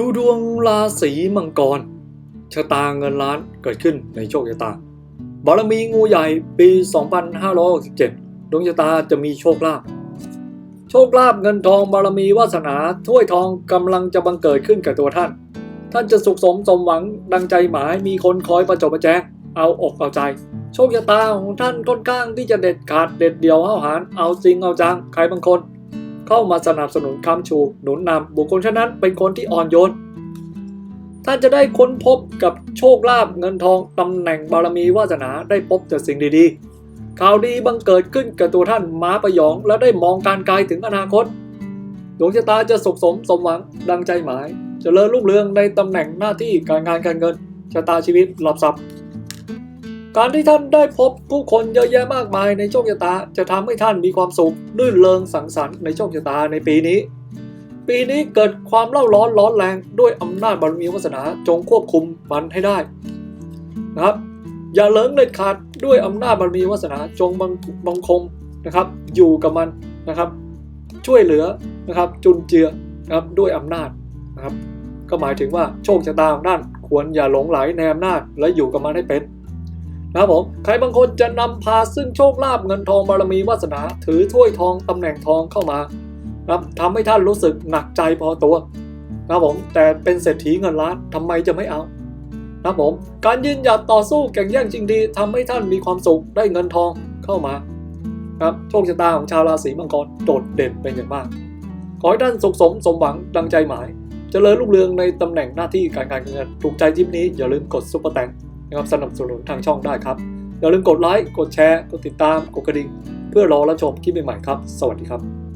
ดูดวงราศีมังกร ชะตาเงินล้านเกิดขึ้นในโชคชะตาบารมีงูใหญ่ปี 2567 ดวงชะตาจะมีโชคลาภ โชคลาภเงินทองบารมีวาสนาถ้วยทองกำลังจะบังเกิดขึ้นกับตัวท่าน ท่านจะสุขสมสมหวังดังใจหมายมีคนคอยประจบประแจงเอาอกเอาใจ โชคชะตาของท่านค่อนข้างที่จะเด็ดขาดเด็ดเดี่ยวห้าวหาญเอาจริงเอาจังใครบางคน เข้ามาสนับสนุนคำชู หนุนนำบุคคลเช่นนั้นเป็นคนที่อ่อนโยนท่านจะได้ค้นพบกับโชคลาภเงินทองตำแหน่งบารมีวาสนาได้พบแต่สิ่งดีๆ ข่าวดีบังเกิดขึ้นกับตัวท่านม้าประยอง และได้มองการไกลถึงอนาคตดวงชะตาจะสุขสมสมหวังดังใจหมายจเจริญรุ่งเรืองในตำแหน่งหน้าที่การงานการเงินชะตาชีวิตหลับทรัพย์ การที่ท่านได้พบผู้คนเยอะแยะมากมายในโชคชะตา จะทำให้ท่านมีความสุขรื่นเริงสังสรรค์ในโชคชะตาในปีนี้ ปีนี้เกิดความเล่าร้อนร้อนแรงด้วยอำนาจบารมีวาสนาจงควบคุมมันให้ได้นะครับ อย่าเลิงเด็ดขาดด้วยอำนาจบารมีวาสนาจงบังบังคมนะครับ อยู่กับมันนะครับ ช่วยเหลือนะครับจุนเจือนะครับด้วยอำนาจนะครับ ก็หมายถึงว่าโชคชะตาของท่านควรอย่าหลงไหลในอำนาจและอยู่กับมันให้เป็น นะครับผมใครบางคนจะนำพาซึ่งโชคลาภเงินทองบารมีวาสนา ถือถ้วยทองตำแหน่งทองเข้ามานะครับทำให้ท่านรู้สึกหนักใจพอตัวนะครับผมแต่เป็นเศรษฐีเงินล้านทำไมจะไม่เอานะครับผมการยืนหยัดต่อสู้แข่งแย่งจริงดีทำให้ท่านมีความสุขได้เงินทองเข้ามาครับโชคชะตาของชาวราศีมังกรโดดเด่นเป็นอย่างมาก ขอให้ท่านสุขสมสมหวังดังใจหมายเจริญรุ่งเรืองในตำแหน่งหน้าที่การงานเงิน ถูกใจทิปนี้อย่าลืมกดซุปเปอร์แตง นะครับสนับสนุนทางช่องได้ครับ อย่าลืมกดไลค์ กดแชร์ กดติดตาม กดกระดิ่ง เพื่อรอรับชมคลิปใหม่ๆครับ สวัสดีครับ